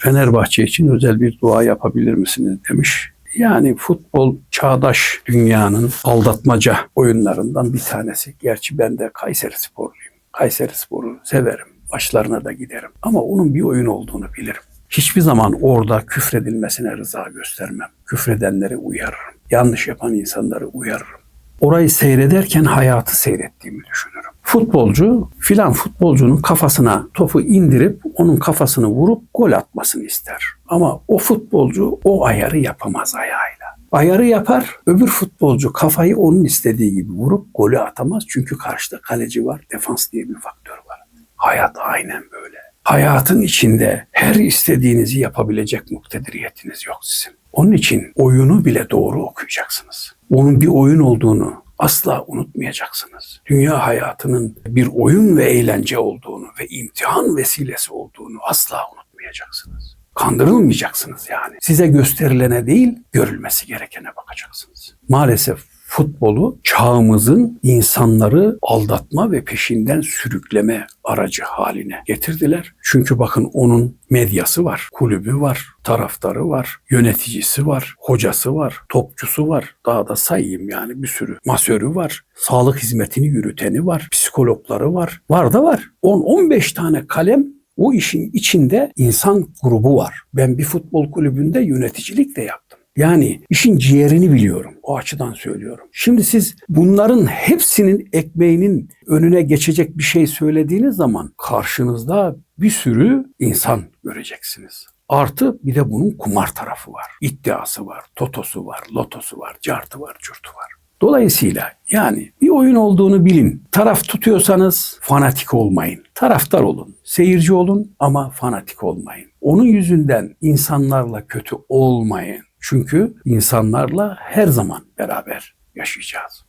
Fenerbahçe için özel bir dua yapabilir misiniz demiş. Yani futbol çağdaş dünyanın aldatmaca oyunlarından bir tanesi. Gerçi ben de Kayseri sporluyum. Kayseri sporu severim. Başlarına da giderim. Ama onun bir oyun olduğunu bilirim. Hiçbir zaman orada küfredilmesine rıza göstermem. Küfredenleri uyarırım. Yanlış yapan insanları uyarırım. Orayı seyrederken hayatı seyrettiğimi düşünürüm. Futbolcu filan futbolcunun kafasına topu indirip onun kafasını vurup gol atmasını ister. Ama o futbolcu o ayarı yapamaz ayağıyla. Ayarı yapar, öbür futbolcu kafayı onun istediği gibi vurup golü atamaz. Çünkü karşıda kaleci var, defans diye bir faktör var. Hayat aynen böyle. Hayatın içinde her istediğinizi yapabilecek muktediriyetiniz yok sizin. Onun için oyunu bile doğru okuyacaksınız. Onun bir oyun olduğunu asla unutmayacaksınız. Dünya hayatının bir oyun ve eğlence olduğunu ve imtihan vesilesi olduğunu asla unutmayacaksınız. Kandırılmayacaksınız yani. Size gösterilene değil, görülmesi gerekene bakacaksınız. Maalesef futbolu çağımızın insanları aldatma ve peşinden sürükleme aracı haline getirdiler. Çünkü bakın onun medyası var, kulübü var, taraftarı var, yöneticisi var, hocası var, topçusu var. Daha da sayayım yani bir sürü. Masörü var, sağlık hizmetini yürüteni var, psikologları var. Var da var. 10-15 tane kalem o işin içinde insan grubu var. Ben bir futbol kulübünde yöneticilik de yaptım. Yani işin ciğerini biliyorum. O açıdan söylüyorum. Şimdi siz bunların hepsinin ekmeğinin önüne geçecek bir şey söylediğiniz zaman karşınızda bir sürü insan göreceksiniz. Artı bir de bunun kumar tarafı var. İddiası var, totosu var, lotosu var, cartı var, curtu var. Dolayısıyla yani bir oyun olduğunu bilin. Taraf tutuyorsanız fanatik olmayın. Taraftar olun, seyirci olun ama fanatik olmayın. Onun yüzünden insanlarla kötü olmayın. Çünkü insanlarla her zaman beraber yaşayacağız.